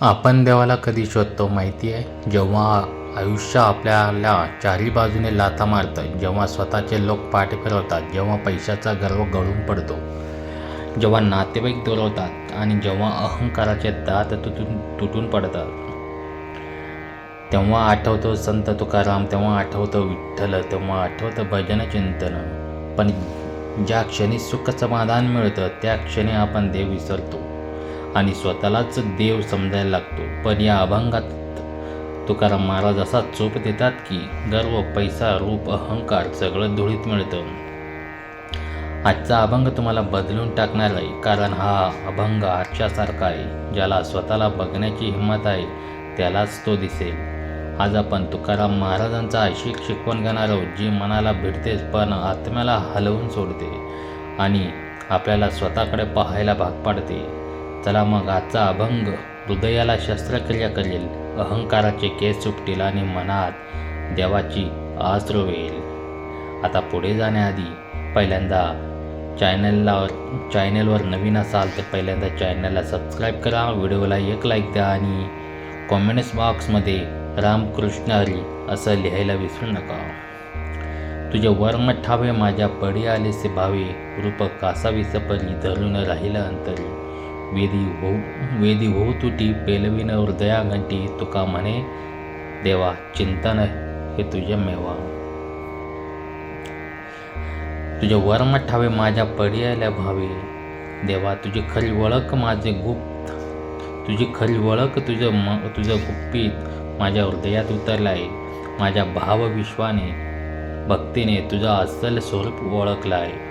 आपण देवाला कधी शोधतो माहिती आहे? जेव्हा आयुष्य आपल्याला चारी बाजूने लाथा मारतं जेव्हा स्वतःचे लोक पाठ फिरवतात जेव्हा पैशाचा गर्व गळून पडतो जेव्हा नातेवाईक दुरवतात आणि जेव्हा अहंकाराचे दात तुटून तुटून पडतात. तेव्हा आठवतो संत तुकाराम तेव्हा आठवतो विठ्ठल तेव्हा आठवतं भजन चिंतन. पण ज्या क्षणी सुख समाधान मिळतं त्या क्षणी आपण देव विसरतो. आणि स्वतःलाच देव समजायला लागतो. पण या अभंगात तुकाराम महाराज असा चोप देतात की गर्व पैसा रूप अहंकार सगळं धुळीत मिळतं. आजचा अभंग तुम्हाला बदलून टाकणार आहे कारण हा अभंग आजच्यासारखा आहे ज्याला स्वतःला बघण्याची हिंमत आहे त्यालाच तो दिसेल. आज आपण तुकाराम महाराजांचा अशी शिकवण घेणार आहोत जी मनाला भिडतेच पण आत्म्याला हलवून सोडते आणि आपल्याला स्वतःकडे पाहायला भाग पाडते. चला मग आजचा अभंग हृदयाला शस्त्रक्रिया करेल. अहंकाराचे केस सुटतील आणि मनात देवाची आस रोवेल आता पुढे जाण्याआधी पहिल्यांदा चॅनलला चॅनलवर नवीन असाल तर पहिल्यांदा चॅनलला सबस्क्राईब करा व्हिडिओला एक लाईक द्या आणि कॉमेंट्स बॉक्समध्ये रामकृष्ण हरी असं लिहायला विसरू नका. तुझे वर्म ठावे माझ्या पडी आलेसे भावे रूप कासावीस परी धरून राहिलं अंतरी. वेदी हो वेदी हो तुटी पेलविन हृदया घंटी तुका म्हणे देवा चिंतन हे तुझे मेवा तुझे वर्म ठावे माझ्या पडी आल्या भावे देवा तुझी खरी ओळख माझे गुप्त तुझी खरी ओळख तुझं म तुझं गुप्पीत माझ्या हृदयात उतरलं आहे माझ्या भावविश्वाने भक्तीने तुझं अस्सल स्वरूप ओळखलं आहे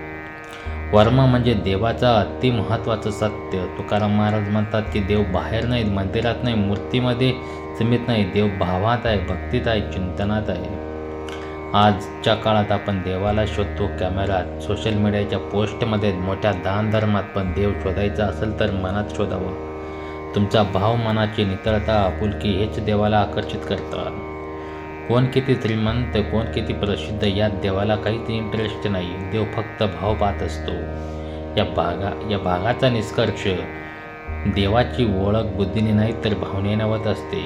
वर्म म्हणजे देवाचा अति महत्त्वाचं सत्य. तुकाराम महाराज म्हणतात की देव बाहेर नाही मंदिरात नाही मूर्तीमध्ये सीमित नाही. देव भावात आहे भक्तीत आहे चिंतनात आहे. आजच्या काळात आपण देवाला शोधतो कॅमेरात सोशल मीडियाच्या पोस्टमध्ये मोठ्या दान धर्मात पण देव शोधायचा असेल तर मनात शोधावं. तुमचा भाव मनाची नितळता आपुलकी हेच देवाला आकर्षित करतात. कोण किती श्रीमंत कोण किती प्रसिद्ध यात देवाला काहीच इंटरेस्ट नाही. देव फक्त भाव पाहत असतो. या भागा या भागाचा निष्कर्ष देवाची ओळख बुद्धीने नाही तर भावनेने होत असते.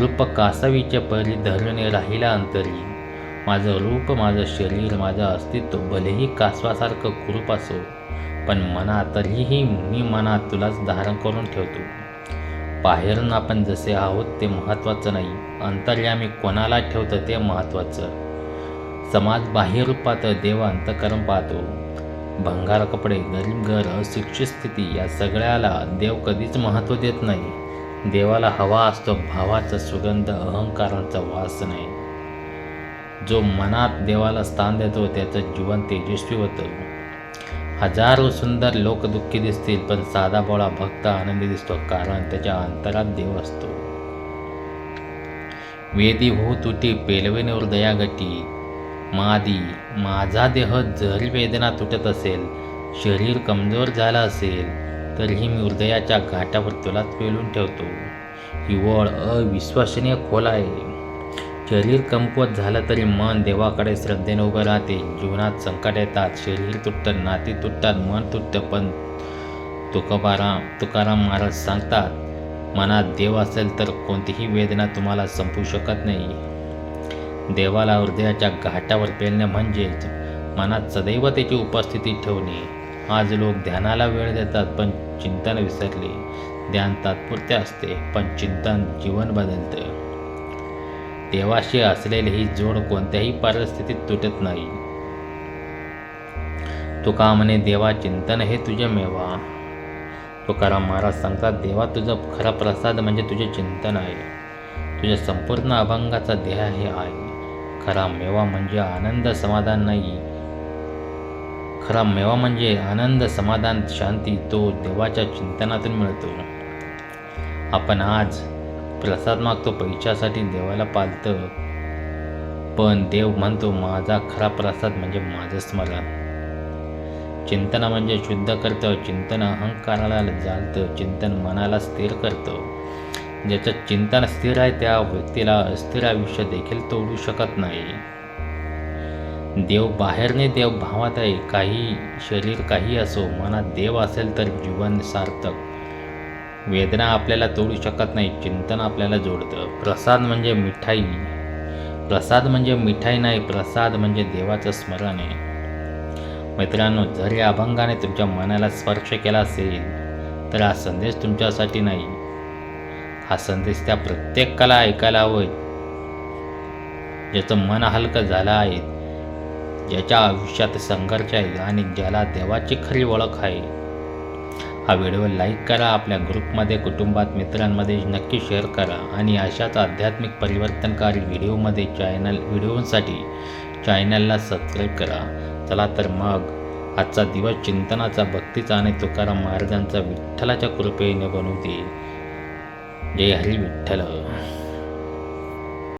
रूप कासावीच्या परी धरणे राहिला अंतरी. माझं रूप माझं शरीर माझं अस्तित्व भलेही कासवासारखं कुरूप असो पण मनातरीही मी मनात तुलाच धारण करून ठेवतो. बाहेरून आपण जसे आहोत ते महत्त्वाचं नाही. अंतर्यामी कोणाला ठेवतं ते महत्त्वाचं. समाज बाह्य पाहतं देव अंतकरण पाहतो. भंगार कपडे गरीब घर अशिक्षित स्थिती या सगळ्याला देव कधीच महत्त्व देत नाही. देवाला हवा असतो भावाचा सुगंध अहंकारांचा वास नाही. जो मनात देवाला स्थान देतो त्याचं जीवन तेजस्वी होतं. हजारो सुंदर लोक दुःखी दिसतील पण साधा बोळा भक्त आनंदी दिसतो कारण त्याच्या अंतरात देव असतो. वेदी हो तुटी पेलवेने हृदया गटी मादी माझा देह जरी वेदना तुटत असेल शरीर कमजोर झालं असेल तरीही मी हृदयाच्या घाटावर तुलाच पेलून ठेवतो. ही अविश्वसनीय खोल आहे. शरीर कमकुवत झालं तरी मन देवाकडे श्रद्धेने उभं राहते. जीवनात संकट येतात. शरीर तुटतं नाती तुटतात मन तुटतं पण तुकाराम तुकाराम महाराज सांगतात मनात देव असेल तर कोणतीही वेदना तुम्हाला संपू शकत नाही. देवाला हृदयाच्या घाटावर पेलणे म्हणजेच मनात सदैव त्याची उपस्थिती ठेवणे. आज लोक ध्यानाला वेळ देतात पण चिंतन विसरले. ध्यान तात्पुरते असते पण चिंतन जीवन बदलतं. देवाशी असलेली ही जोड कोणत्याही परिस्थितीत तुटत नाही. तुका म्हणे देवा चिंतन हे तुझे मेवा. तुकाराम महाराज सांगतात देवा तुझं खरा प्रसाद म्हणजे तुझे चिंतन आहे. तुझ्या संपूर्ण अभंगाचा देह हे आहे. खरा मेवा म्हणजे आनंद समाधान नाही. खरा मेवा म्हणजे आनंद समाधान शांती तो देवाच्या चिंतनातून मिळतो. आपण आज प्रसाद मागतो पैशासाठी देवाला पालतं. पण देव म्हणतो माझा खरा प्रसाद म्हणजे माझं स्मरण. चिंतन म्हणजे शुद्ध करतं चिंतन अहंकाराला जालतं चिंतन मनाला स्थिर करतं. ज्याचं चिंतन स्थिर आहे त्या व्यक्तीला अस्थिर आयुष्य देखील तोडू शकत नाही. देव बाहेरने देव भावात आहे काही शरीर काही असो मनात देव असेल तर जीवन सार्थक. वेदना आपल्याला तोडू शकत नाही चिंतन आपल्याला जोडतं. प्रसाद म्हणजे मिठाई. प्रसाद म्हणजे मिठाई नाही प्रसाद म्हणजे देवाचं स्मरण आहे. मित्रांनो जर या अभंगाने तुमच्या मनाला स्पर्श केला असेल तर हा संदेश तुमच्यासाठी नाही. हा संदेश त्या प्रत्येकाला ऐकायला हवं. ज्याचं मन हलकं झालं आहे ज्याच्या आयुष्यात संघर्ष आहे आणि ज्याला देवाची खरी ओळख आहे. हा व्हिडिओ लाईक करा आपल्या ग्रुपमध्ये कुटुंबात मित्रांमध्ये नक्की शेअर करा आणि अशाच आध्यात्मिक परिवर्तनकारी व्हिडिओमध्ये चॅनल व्हिडिओसाठी चॅनलला सबस्क्राईब करा. चला तर मग आजचा दिवस चिंतनाचा भक्तीचा आणि तुकाराम महाराजांचा विठ्ठलाच्या कृपेने बनवते. जय हरी विठ्ठल.